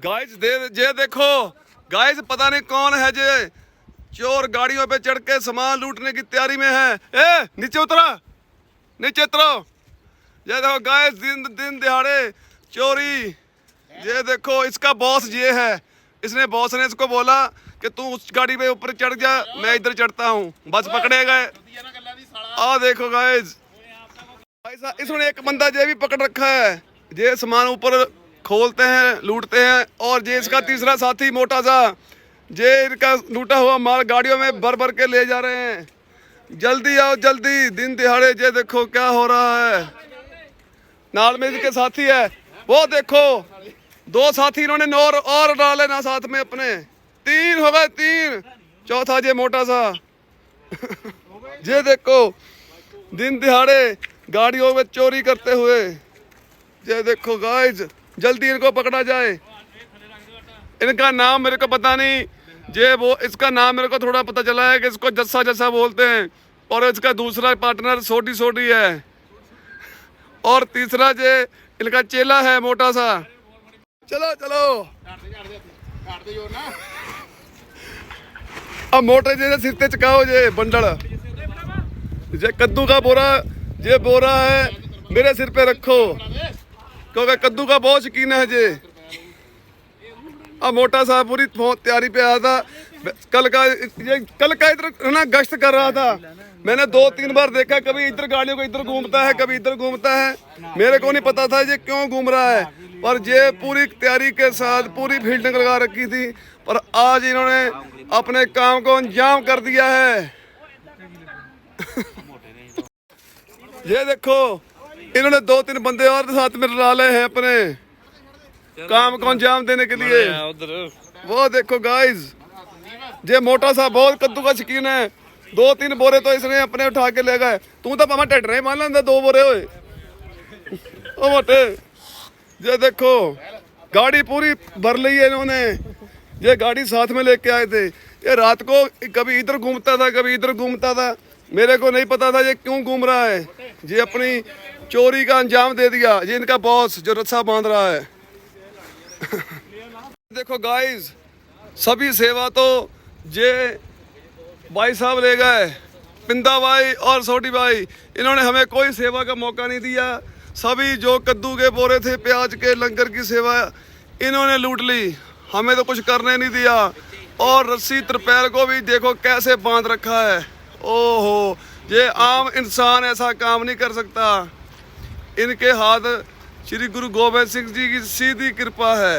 Guys they ये देखो guys पता नहीं कौन है जे चोर गाड़ियों पे चढ़ के सामान लूटने की तैयारी में है ए नीचे उतरा नीचे उतरो ये देखो गाइस दिन दिन दिहाड़े चोरी ये देखो इसका बॉस ये है इसने बॉस ने इसको बोला कि तू उस गाड़ी पे ऊपर चढ़ जा मैं इधर चढ़ता हूँ बस पकड़े गए आ देखो गाइस ऐसा इसने एक बंदा ये भी पकड़ रखा है ये सामान ऊपर खोलते हैं, लूटते हैं और ये इसका तीसरा साथी मोटा सा ये इनका लूटा हुआ माल गाड़ियों में भर भर के ले जा रहे हैं। जल्दी आओ, जल्दी, दिन दिहाड़े ये देखो क्या हो रहा है। नाल में इसके साथी है, वो देखो, दो साथी इन्होंने नौर और डाले ना साथ में अपने। तीन हो गए, तीन। चौथा जे मोटा सा। ये देखो, दिन दिहाड़े गाड़ियों में चोरी करते हुए। ये देखो गाइस जल्दी इनको पकड़ा जाए। इनका नाम मेरे को पता नहीं। जे वो, इसका नाम मेरे को थोड़ा पता चला है कि इसको जस्सा जस्सा बोलते हैं और इसका दूसरा पार्टनर सोटी सोटी है। और तीसरा जे, इनका चेला है मोटा सा। चलो चलो। अब मोटे जे सिर ते चकाओ जे, बंडल। ये कद्दू का बोरा ये बोरा है, मेरे सिर पे रखो। क्योंकि कद्दू का बहुत शौकीन है ये अब मोटा सा पूरी फो- तैयारी पे आया था कल का ये कल का इधर है ना गश्त कर रहा था मैंने दो तीन बार देखा कभी इधर गाड़ियों को इधर घूमता है कभी इधर घूमता है मेरे को नहीं पता था ये क्यों घूम रहा है पर ये पूरी तैयारी के साथ पूरी फील्डिंग लगा रखी थी पर आज इन्होंने अपने काम को अंजाम कर दिया है ये देखो इन्होंने दो तीन बंदे और साथ में ला ले हैं अपने काम को अंजाम देने के लिए वो देखो गाइस ये मोटा सा बहुत कद्दू का शकीन है दो तीन बोरे तो इसने अपने उठा के ले गए तू तो पामा ढेड नहीं मान लेंदा दो बोरे होए ओ मोटे ये देखो गाड़ी पूरी भर ली है इन्होंने ये गाड़ी साथ में लेके आए थे ये रात को कभी इधर घूमता था कभी इधर घूमता था मेरे को नहीं पता था ये क्यों घूम रहा है ये अपनी चोरी का अंजाम दे दिया। ये इनका बॉस जो रस्सा बाँध रहा है। देखो गाइस सभी सेवा तो ये भाई साहब ले गए, पिंदा भाई और सोटी भाई, इन्होंने हमें कोई सेवा का मौका नहीं दिया। सभी जो कद्दू के बोरे थे, प्याज के, लंगर की सेवा, इन्होंने लूट ली। हमें तो कुछ करने नहीं दिया। और रस्सी, त्रिपैल को भी देखो कैसे बाँध रखा है। ओहो ये आम इंसान ऐसा काम नहीं कर सकता इनके हाथ श्री गुरु गोबिंद सिंह जी की सीधी कृपा है